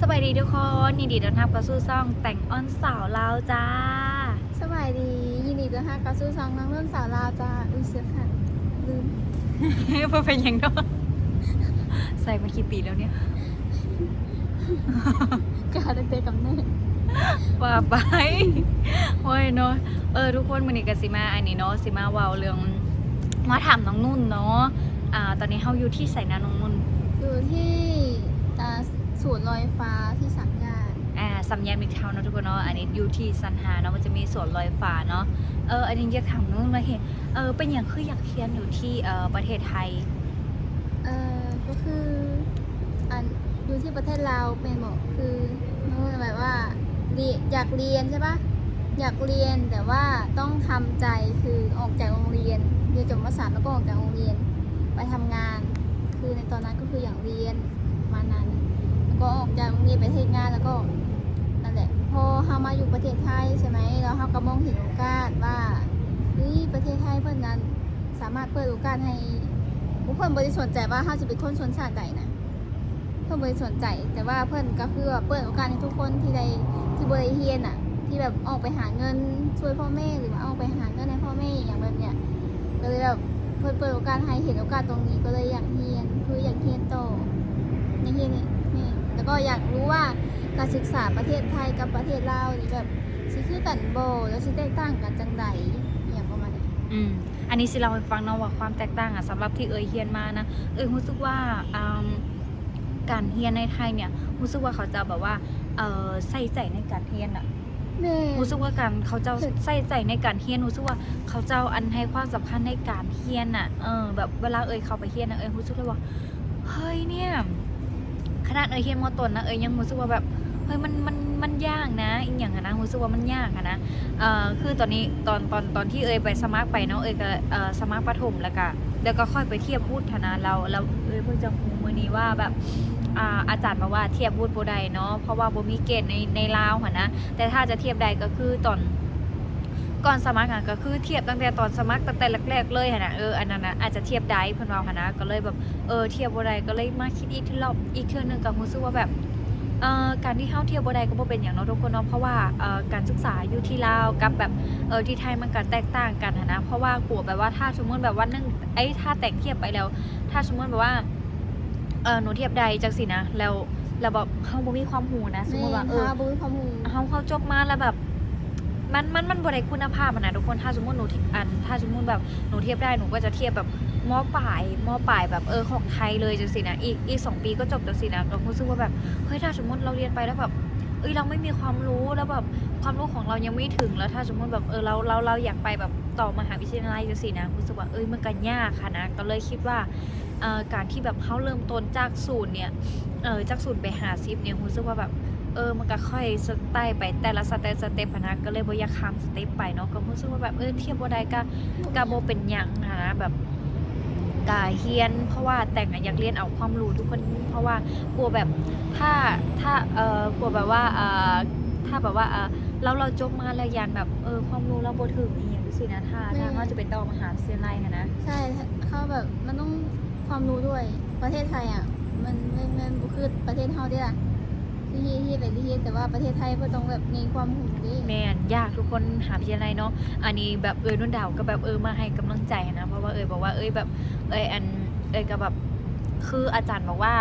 สบายดีทุกคนยินดีต้อนรับเข้าสู่ซ่องแต่งออนสาวลาวจ้าสบายดี ยินดีต้อนรับเข้าสู่ช่องน้องนุ่นสาวลาวจ้าอุ้ยเสือค่ะลืมเพื่อเป็นหยังเนาะใส่มากี่ปีแล้วเนี่ยกาเด็กๆกับเน่ว่าไปโอ้ยเนาะเออทุกคนมันนี้กับสิมาอันนี้เนาะสิมาเว้าเรื่องมาถามน้องนุ่นเนาะอ่าตอนนี้เฮาอยู่ที่ใส่นาน้องนุ่นอยู่ที่อ่า ศูนย์ลอยฟ้าที่สังยานอ่าสัมยามอีกเท่าเนาะทุกคนเนาะอันนี้อยู่ที่สันหาเนาะมันจะมีสวนลอยฟ้าเนาะเอออันนี้อยากถามนุ่นเลยเห็นเออเป็นอย่างคืออยากเรียนอยู่ที่เออประเทศไทยเอ่อก็คืออันอยู่ที่ประเทศลาวเป็นบอกคือนู่นแบบว่าเรียนอยากเรียนใช่ปะอยากเรียนแต่ว่าต้องทำใจคือออกจากโรงเรียนเรียนจบมสามแล้วก็ออกจากโรงเรียน ไปทำงาน คือในตอนนั้นก็คืออยากเรียนมานั้นแล้ว ก็ออกจากโรงเรียนไปเทศงานแล้วก็นั่นแหละพอเฮามาอยู่ประเทศไทยใช่ไหมแล้วเฮาก็มองเห็นโอกาสว่าเฮ้ยประเทศไทยเพิ่อนนั้นสามารถเปิดโอกาสให้ผู้เพิ่นบ่ได้สนใจว่าเฮาจะเป็นคนชนชาติใดนะเพิ่อนบ่ได้สนใจ แต่ว่าเพิ่อนก็คือว่าเปิดโอกาสให้ทุกคนที่ได้ที่บ่ได้เรียนอะ ที่แบบออกไปหาเงินช่วยพ่อแม่หรือว่าออกไปหาเงินให้พ่อแม่อย่างแบบเนี้ยก็เลยแบบเพิ่นเปิดโอกาสให้เห็นโอกาสตรงนี้ก็เลยอยากเรียนคืออยากเรียนโตอในที่นี้นี่ แล้วก็อยากรู้ว่าการศึกษาประเทศไทยกับประเทศลาวนี่แบบสิคือกันโบแล้วสิแตกต่างกันจังใดอหย่างประมาณนี้อืมอันนี้สิเราให้ฟังเนาะว่าความแตกต่างอะสำหรับที่เอยเฮียนมานะเอยรู้สึกว่าอืมการเฮียนในไทยเนี่ยรู้สึกว่าเขาจะแบบว่าเออใส่ใจในการเฮียนอะแม่รู้สึกว่าการเขาเจ้าใส่ใจในการเฮียนรู้สึกว่าเขาเจ้าอันให้ความสำคัญในการเฮียนอะเออแบบเวลาเอยเข้าไปเฮียนนะเอยรู้สึกเลยว่าเฮ้ยเนี่ย ขนาดเอยเฮียนมอต้นนะเอยยังรู้สึกว่าแบบเฮ้ยมันมันมันยากนะอีกอย่างนะรู้สึกว่ามันยากนะเอ่อคือตอนนี้ตอนตอนตอนที่เอยไปสมัครไปเนาะเอยก็เอ่อสมัครประถมแล้วก็แล้วก็ค่อยไปเทียบวุฒินะเราเราเอยเพิ่งจะรู้มื้อนี้ว่าแบบอาอาจารย์บอกว่าเทียบวุฒิบ่ได้เนาะเพราะว่าโบมีเกณฑ์ในในลาวหั่นะแต่ถ้าจะเทียบได้ก็คือตอน ก่อนสมัครอะก็คือเทียบตั้งแต่ตอนสมัครตั้งแต่แรกๆเลยหั่นนะเอออันนั้นน่ะอาจจะเทียบได้เพิ่นว่าหั่นนะก็เลยแบบเออเทียบบ่ได้ก็เลยมาคิดอีกทีรอบอีกเทื่อนึงก็รู้สึกว่าแบบเอ่อการที่เฮาเที่ยวบ่ได้ก็บ่เป็นอย่างเนาะทุกคนเนาะเพราะว่าเอ่อการศึกษาอยู่ที่ลาวกับแบบเออที่ไทยมันก็แตกต่างกันหั้นนะเพราะว่ากลัวแบบว่าถ้าสมมุติแบบว่านึงไอ้ถ้าแต่งเทียบไปแล้ว ถ้าสมมุติแบบว่าเออหนูเทียบใดจังสินะแล้วแล้วแบบเฮาบ่มีความรู้นะสมมุติว่าเออหาบุญข้อมูลเฮาเขาจบมาแล้วแบบ มันมันมันบ่ได้คุณภาพอะนะทุกคนถ้าสมมติหนูที่อันถ้าสมมติแบบหนูเทียบได้หนูก็จะเทียบแบบมอปลายมอปลายแบบเออของไทยเลยจังสินะอีกอีกสองปีก็จบจังสินะก็รู้สึกว่าแบบเฮ้ยถ้าสมมติเราเรียนไปแล้วแบบเอ้ยเราไม่มีความรู้แล้วแบบความรู้ของเรายังไม่ถึงแล้วถ้าสมมติแบบเออเราเราเราอยากไปแบบต่อมหาวิทยาลัยจังสินะรู้สึกว่าเอ้ยมันก็ยากค่ะนะก็เลยคิดว่าการที่แบบเขาเริ่มต้นจากศูนย์เนี่ยเออจากศูนย์ไปหาซิปเนี่ยรู้สึกว่าแบบ ออมันก็ค่อยสไต่ไปแต่ละสเต็ปสเต็ปอะนะก็เลยบ่อยากข้ามสเต็ปไปเนาะก็รู้สึกว่าแบบเออเทียบบ่ได้ก็ก็บ่เป็นหยังหั้นนะแบบกาเฮียน เพราะว่าแต่งอะอยากเรียนเอาความรู้ทุกคนเพราะว่ากลัวแบบถ้าถ้าเอ่อกลัวแบบว่าเอ่อถ้าแบบว่าเอ่อเราเราจบมาแล้วยันแบบเออความรู้เราบ่ถึงอีหยังจังซี่นะถ้าถ้าเขาจะไปต่อมหาวิทยาลัยหั้นนะใช่เขาแบบมันต้องความรู้ด้วยประเทศไทยอะมันไม่ไม่บ่คือประเทศเฮาเด้ล่ะ ที่ที่ที่ไปที่ที่แต่ว่าประเทศไทยเพิ่นต้องแบบมีความรู้ดิแมนยากทุกคนหาวิทยาลัยเนาะอันนี้แบบเอยนุ่นดาวก็แบบเออมาให้กำลังใจนะ เพราะว่าเอยบอกว่าเอยแบบเอยอันเอยก็แบบคืออาจารย์บอกว่า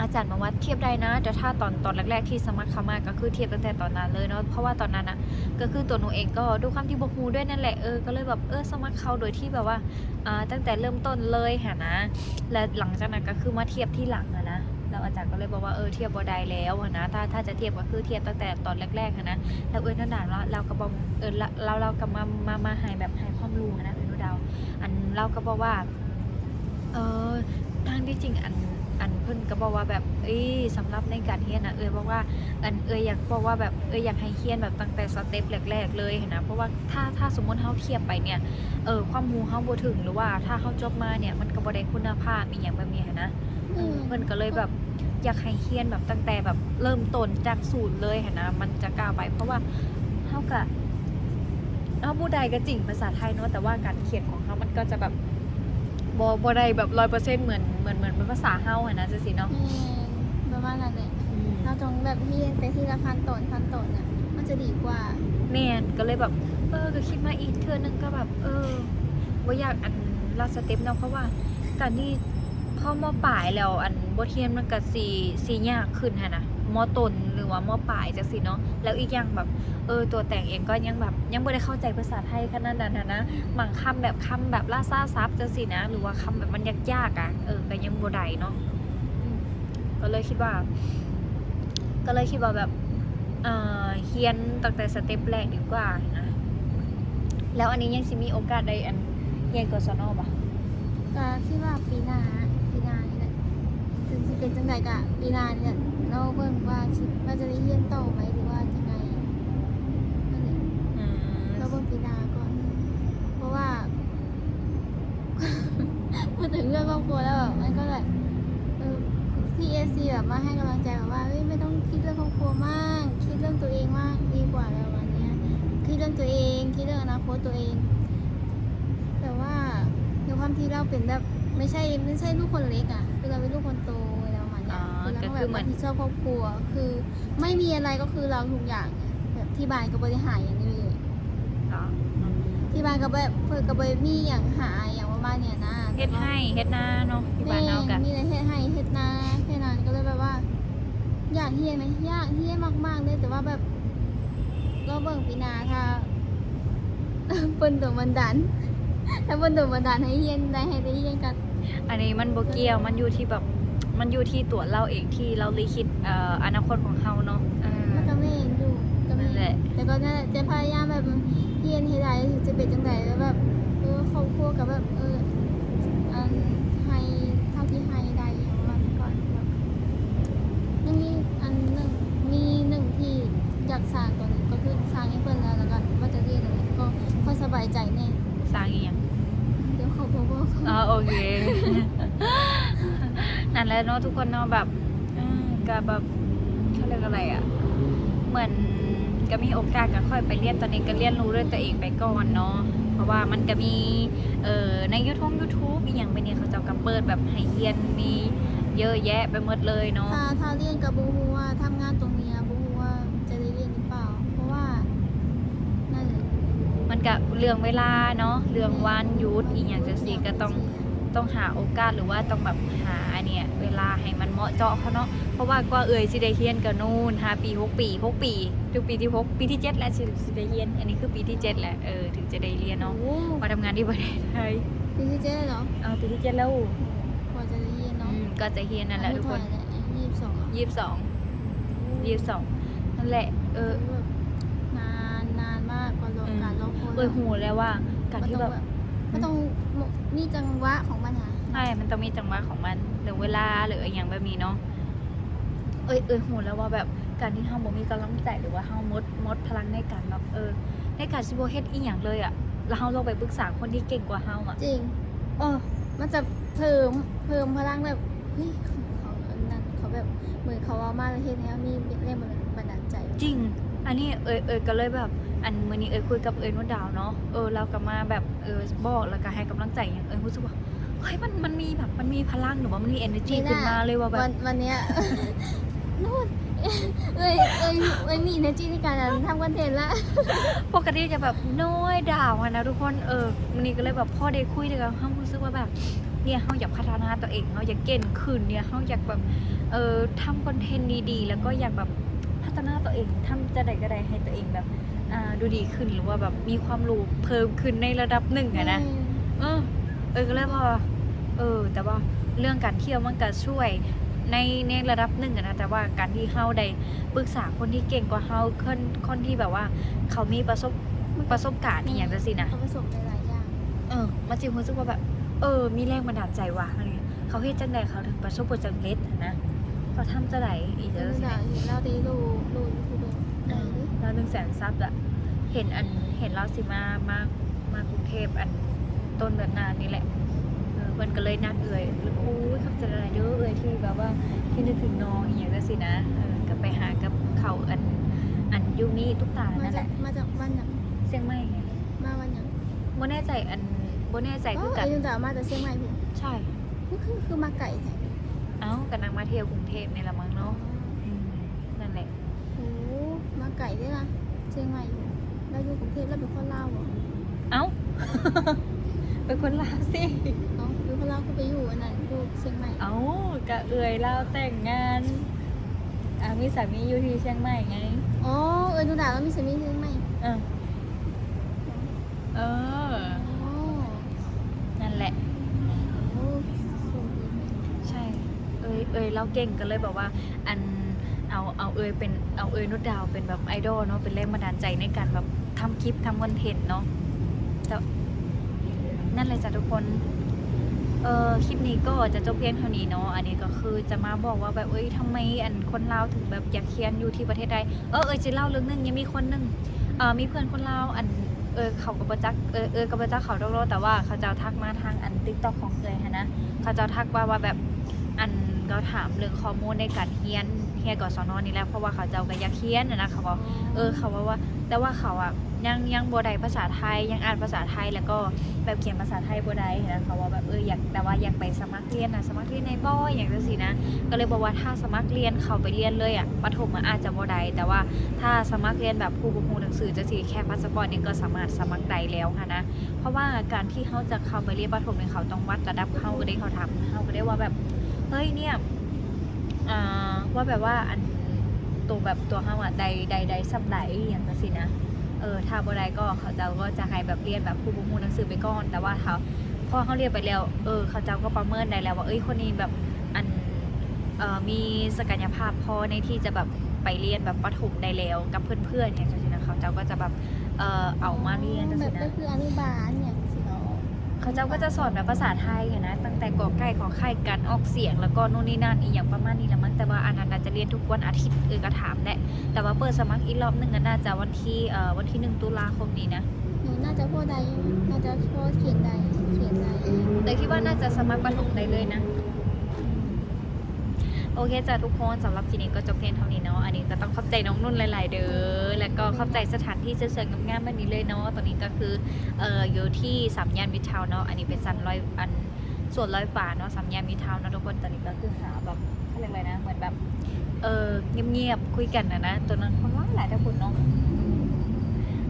อาจารย์บอกว่าเทียบได้นะ แต่ถ้าตอนตอนแรกๆที่สมัครเข้ามาก็คือเทียบตั้งแต่ตอนนั้นเลยเนาะเพราะว่าตอนนั้นอะก็คือตัวหนูเองก็ด้วยความที่บกฮูด้วยนั่นแหละเออก็เลยแบบเออสมัครเข้าโดยที่แบบว่าอ่าตั้งแต่เริ่มต้นเลยหะนะ และหลังจากนั้นก็คือมาเทียบที่หลังอะนะ แล้วอาจารย์ก็เลยบอกว่าเออเทียบบ่ได้แล้วนะถ้าถ้าจะเทียบก็คือเทียบตั้งแต่ตอนแรกๆนะแล้วเออนั่นน่ะเราเราก็บอกเออเราเรากำมามามาให้แบบให้ความรู้นะเออหนูดาวอันเราก็บอกว่าเออทางที่จริงอัน อันเพิ่นก็บอกว่าแบบเอ้ยสำหรับในการเฮียนนะเอยบอกว่าอันเอยอยากบอกว่าแบบเอยอยากให้เฮียนแบบตั้งแต่สเต็ปแรกๆเลยหั้นนะเพราะว่าถ้าถ้าสมมติเฮาเทียบไปเนี่ยเออความรู้เฮาบ่ถึงหรือว่าถ้าเฮาจบมาเนี่ยมันก็บ่ได้คุณภาพอีหยังแบบนี้หั้นนะเออเพิ่นก็เลยแบบอยากให้เฮียนแบบตั้งแต่แบบเริ่มต้นจากศูนย์เลยหั้นนะมันจะก้าวไปเพราะว่าเฮาก็เอาผู้ใดก็จริงภาษาไทยเนาะแต่ว่าการเขียนของเขามันก็จะแบบ บ่บ่ได้แบบ100%เหมือนเหมือนเหมือนเป็นภาษาเฮาหั้นนะจังซี่เนาะแม่นประมาณนั้นแหละอืมเราต้องแบบเรียนไปที่ละขั้นตอนขั้นตอนน่ะมันจะดีกว่าแม่นก็เลยแบบ เออก็คิดมาอีกเทื่อนึงก็แบบ เออว่าอยากอันลาสเต็ปเนาะเพราะว่าการที่พอมอปลายแล้วอันบทเรียนมันก็สีสียากขึ้นฮะนะ มอตนหรือว่ามอปลายจังสิเนาะแล้วอีกอย่างแบบเออตัวแต่งเองก็ยังแบบยังไม่ได้เข้าใจภาษาไทยขนาดนั้นนนะบางคำแบบคำแบบล่าซ่าซับจังสินะ หรือว่าคำแบบมันยากๆอะเออก็ยังบ่ได้เนาะก็เลยคิดว่า ก็เลยคิดว่าแบบเอ่อเฮียนตั้งแต่สเต็ปแรกดีกว่านะแล้วอันนี้ยังสิมีโอกาสได้อันเฮียนกศนปะก็คิดว่าปีหน้าปีหน้านี่แหละถึงสิเป็นจังไดกะปีหน้านี่แหละ เราเบิ่งว่าสิว่าจะได้เรียนต่อไหมหรือว่าจังไงนั่นแหละอืมเราเบิ่งปีหน้าก่อน เพราะว่า พูดถึงเรื่องครอบครัวแล้วแบบมันก็แบบเออที่เอซีแบบมาให้กำลังใจแบบว่าเฮ้ยไม่ต้องคิดเรื่องครอบครัวมาก คิดเรื่องตัวเองมากดีกว่าแล้ววันเนี้ยคิดเรื่องตัวเองคิดเรื่องอนาคตตัวเอง แต่ว่าในความที่เราเป็นแบบไม่ใช่ไม่ใช่ลูกคนเล็กอะคือเราเป็นลูกคนโต อะไรประมาณเนี้ยคือเราก็แบบรับผิดชอบครอบครัว คือไม่มีอะไรก็คือเราทุกอย่างอะแบบที่บ้านก็บริหารอย่างนี้เลยเหรอที่บ้านก็แบบเพื่อก็บมีอย่างหาอย่างประมาณเนี้ยนะเฮ็ดให้เฮ็ดหน้าเนาะที่บ้านเฮากันมีอะไรเฮ็ดให้เฮ็ดนาแค่นั้นก็เลยแบบว่า อยากเฮียนไหมอยากเฮียนมากๆเลยแต่ว่าแบบเราเบิ่งปีหนาถ้าเปิ้นตัวมันดันถ้าเปิ้นตัวมันดันให้เฮียนได้ให้ได้เฮียนกัน อันนี้มันบ่เกี่ยวมันอยู่ที่แบบ มันอยู่ที่ตัวเราเองที่เราลิขิตเอ่ออนาคตของเฮาเนาะเออมันก็ไม่เห็นอยู่ก็ไม่นั่นแหละแต่ก็นั่นแหละจะพยายามแบบเฮียนให้ได้ถึงจะเป็นจังไดแล้วแบบเออครอบครัวกับแบบเอออันให้เท่าที่ให้ได้อย่างประมาณนี้ก่อนแบบยังมีอันหนึ่งมีหนึ่งที่อยากสร้างตัวหนึงก็คือสร้างให้เพิ่นแล้วแล้วก็ว่าจะเรียนอะไรก็ค่อยสบายใจแน่สร้างอีหยังเดี๋ยวเขาบอกว่าเขาอ๋อโอเคนั่นแหละ เนาะทุกคนเนาะแบบเออก็แบบเขาเรียกอะไรอะ เหมือนก็มีโอกาสก็ค่อยไปเรียนตอนนี้ก็เรียนรู้ด้วยตัวเองไปก่อนเนาะเพราะว่ามันก็มีเอ่อใน YouTube YouTube อีกอย่างไปเนี่ยเขาเจะกำเปิดแบบให้เรียนมีเยอะแยะไปหมดเลยเนาะถ้าถ้าเรียนกับบูฮูว่าทำงานตรงเนี้ยบูฮูว่าจะได้เรียนหรือเปล่า เพราะว่านั่นแหละมันก็เรื่องเวลาเนาะเรื่องวันหยุดอีกอย่างจะสิก็ต้อง ต้องหาโอกาสหรือว่าต้องแบบหาเนี่ยเวลาให้มันเหมาะเจาะเขาเนาะเพราะว่าก็เอ่ยสิได้เฮียนกับนู่นหาปีหกปีหกปีถึงปีที่หกปีที่เจ็ดแล้วสิสิได้เฮียน อันนี้คือปีที่เจ็ดแหละเออถึงจะได้เรียนเนาะโอ้โหมาทำงานที่ประเทศไทยปีที่เจ็ดเหรอเออปีที่เจ็ดแล้วกว่าจะได้เรียนอืเนาะมก็จะเฮียนนั่นแหละทุกคนยี่สิบสองยี่สิบสองยี่สิบสองนั่นแหละเออแบบนานนานมากกว่ารออืมการรอคอยเออหูแล้วว่าการที่แบบ มันต้องมีจังหวะของมันอะใช่ มันต้องมีจังหวะของมันหรือเวลาหรืออย่างแบบนี้เนาะ เอ้ยเอ้ยหูแล้วว่าแบบการที่เฮาบ่มีกำลังใจหรือว่าเฮาหมดหมดพลังในการแบบเออ ในการสิบ่เฮ็ดอีหยังเลยอะแล้วเฮาลองไปปรึกษาคนที่เก่งกว่าเฮาอะจริงเออมันจะเพิ่มเพิ่มพลังแบบเฮ้ยเขาเขานั่นเขาแบบเหมือนเขาว่ามาแล้วเฮ็ดให้มีแรงบันดาลใจ จริง อันนี้เอยเอยก็เลยแบบ อันมื้อนี้เอยคุยกับเอยนวดดาวเนาะเออเราก็มาแบบเออบอกแล้วก็ให้กำลังใจอย่างเอยรู้สึกว่าเฮ้ยมันมันมีแบบมันมีพลังหรือว่ามันมี energy ขึ้นมาเลยว่าแบวับนวันเนี้ยนู่นเอ้ยเอ้ยเอ้ยมี energy ในการทำคอนเทนต์ละปกติจะแบบน้อยดาวอะนะทุกคนเออมื้อนี้ก็เลยแบบพ่อได้คุยเลยกับเฮารู้สึกว่าแบบเนี่ยเฮาอยากพัฒนาตัวเองเฮาอยากเก่งขึ้นเนี่ยเฮาอยากแบบเออทำคอนเทนต์ดีๆ แล้วก็อยากแบบ พัฒนาตัวเองทำจะใดก็ได้ให้ตัวเองแบบอ่าดูดีขึ้นหรือว่าแบบมีความรู้เพิ่มขึ้นในระดับหนึ่งอะนะเออเออก็เลยว่าเออ แต่ว่าเรื่องการเที่ยวมันก็ช่วยในในระดับหนึ่งอะนะแต่ว่าการที่เฮาได้ปรึกษาคนที่เก่งกว่าเฮาคนคนที่แบบว่า เขามีประสบประสบการณ์อีกอย่างจังซี่นะเขาผสมหลายๆอย่างเออมันจิรู้สึกว่าแบบ เออ มีแรงบันดาลใจว่ะอะไรเงี้ยเขาเฮ็ดจังไดเขาถึงประสบผลสำเร็จอะนะ เขาทำจะไดอีกเอจัองซี่เดี๋ยเห็นเราตีรูรูยูทูบเบอร์ไหนดิแล้วหนึ่งแสนซับอะเห็นอันเห็นเราสิมามามากรุงเทพอันต้นเดือนหน้านี่แหละเออมันก็เลยนัดเอ่ยแล้วโอ้ยขับจะอะไรเด้อเอ่ยที่แบบว่าที่นึกถึงน้องอย่างเงี้ยสินะก็ไปหากับเขาอันอันยูมิตุ๊กตานั่นแหละมาจากวันอย่างเชียงใหม่ไงมาวันอย่างโบแน่ใจอันโบแน่ใจคือกันไอ้ยังแต่มาจากเชียงใหม่พี่ใช่คือคือมาไก่แท้ เอ้ากันนางมาเที่ยวกรุงเทพในละมั้งเนาะอืมนั่นแหละโอ้มาไก่ด้วยนะเชียงใหม่อยู่แล้วอยู่กรุงเทพแล้วเป็นคนลาวเหรอเอ้า เป็นคนลาวสิเอ้าอยู่คนลาวก็ไปอยู่อันนั้นอยู่เชียงใหม่เอ้ากะเอ่ยลาวแต่งงานอ่ามีสามีอยู่ที่เชียงใหม่ไงอ๋อเออดูดาวแล้วมีสามีเชียงใหม่เออเอออ๋อ นั่นแหละ โอ้โชคดี ใช่ เอยเอยเราเก่งกันเลยแบบว่าอันเอาเอาเอยเป็นเอาเอยนุดดาวเป็นแบบไอดอลเนาะเป็นแรงบันดาลใจในการแบบทำคลิปทำคอนเทนต์เนาะแต่นั่นเลยจ้ะทุกคนเออคลิปนี้ก็จะจบเพียงเท่านี้เนาะอันนี้ก็คือจะมาบอกว่าแบบเอ้ยทำไมอันคนลาวถึงแบบอยากเคียนอยู่ที่ประเทศใดเออเอยจะเล่าเรื่องหนึงยังมีคนหนึงเออมีเพื่อนคนลาวอันเออเขากับประจักเออเออกับประจักเขาโดโแต่ว่าเขาจะทักมาทางอันติ๊กต็อกของเอยฮะนะเขาจะทักว่าว่าแบบ อันก็ถามเรื่องข้อมูลในการเฮียนเฮียนกศนนี่แหละเพราะว่าเขาเจ้าก็อยากเฮียนนะนะเขาบอกเออเขาว่าว่า แต่ว่าเขาอะยังยังบ่ได้ภาษาไทยยังอ่านภาษาไทยแล้วก็แบบเขียนภาษาไทยบ่ได้นะเขาว่าแบบเอออยากแต่ว่าอยากไปสมัครเรียนนะสมัครเรียนในบ่อยอย่างจังซี่นะก็เลยบอกว่าถ้าสมัครเรียนเขาไปเรียนเลยอะประถมมันอาจจะบ่ได้แต่ว่าถ้าสมัครเรียนแบบผู้บ่ฮู้หนังสือจะสิแค่พาสปอร์ตนี่ก็สามารถสมัครได้แล้วค่ะนะเพราะว่าการที่เขาจะเข้าไปเรียนประถมเนี่ยเขาต้องวัดระดับเขาก็ได้เขาทำเขาก็ได้ว่าแบบ เฮ้ยเนี่ยว่าแบบว่าอันตัวแบบตัวเขาอะใดใดใดซ้ำใดอย่างนั้นสินะเออถ้าบ่ได้ก็เขาเจ้าก็จะให้แบบเรียนแบบผู้บุมูหนังสือไปก่อน แต่ว่าเขาพอเขาเรียนไปแล้วเออเขาเจ้าก็ประเมินได้แล้วว่าเอ้ยคนนี้แบบอันเออมีศักยภาพพอในที่จะแบบไปเรียนแบบประถมได้แล้วกับเพื่อนๆอย่างนี้นะเขาเจ้าก็จะแบบเออเอามาเรียนแบบนะก็คืออนุบาลเนี่ย เนาะเขาเจ้าก็จะสอนแบบภาษาไทยอะนะ ตั้งแต่กอไก่ขอไข่การออกเสียง แล้วก็นู่นนี่นั่นอีกอย่างประมาณนี้ละมั้งแต่ว่าอันนั้นน่าจะเรียนทุกวันอาทิตย์เออก็ถามแหละแต่ว่าเปิดสมัครอีกรอบหนึงก็น่าจะวันที่เอ่อวันที่หนึ่งตุลาคมนี้นะหนูน่าจะพูดได้อยู่น่าจะพูดเขียนได้เขียนได้แต่คิดว่าน่าจะสมัครประถมได้เลยนะ โอเคจ้ะทุกคนสำหรับทีนี้ก็จบเพียงเท่านี้เนาะอันนี้ก็ต้องขอบใจน้องนุ่นหลาย ๆ เด้อแล้วก็ขอบใจสถานที่เสริมๆงามๆแบบนี้เลยเนาะตอนนี้ก็คือเอ่ออยู่ที่สามย่านมิตรทาวเนาะอันนี้เป็นซันร้อยอันส่วนร้อยฟ้าเนาะสามย่านมิตรทาวน์เนาะทุกคนตอนนี้ก็คือหาแบบเขาเรียกอะไรนะเหมือนแบบเออเงียบๆคุยกันนะนะตัวนั้นคนร้าหลายทุกคนเนาะ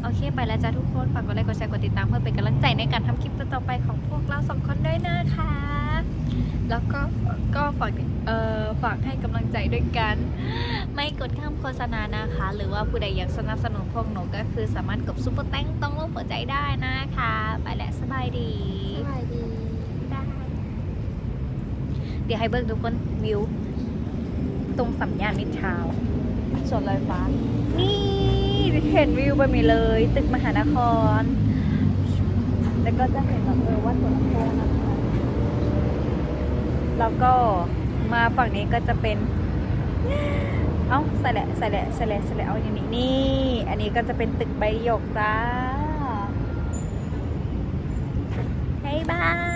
โอเคไปแล้วจ้ะทุกคนฝากกดไลค์กดแชร์กดติดตามเพื่อเป็นกำลังใจในการทำคลิปต่อไปของพวกเราสองคนด้วยนะคะ แล้วก็ก็ฝากเออ ฝากให้กำลังใจด้วยกัน ไม่กดข้ามโฆษณานะคะ หรือว่าผู้ใดอยากสนับสนุนพวกหนูก็คือสามารถกดซุปเปอร์แตงต้องรูปหัวใจได้นะคะ ไปแล้วสบายดี สบายดีได้เดี๋ยวให้เบิ้งทุกคนวิว ตรงสัมยานมิตรทาวน์ส่วนลอยฟ้า นี่เห็นวิวไปมีเลย ตึกมหานคร แล้วก็จะเห็นแบบเออวัดหัวลำโพงนะคะแล้วก็ มาฝั่งนี้ก็จะเป็น เอ้าใส่แหละใส่แหละใส่แหละใส่แหละเอาอย่างนี้นี่ อันนี้ก็จะเป็นตึกใบหยกจ้า บ๊ายบาย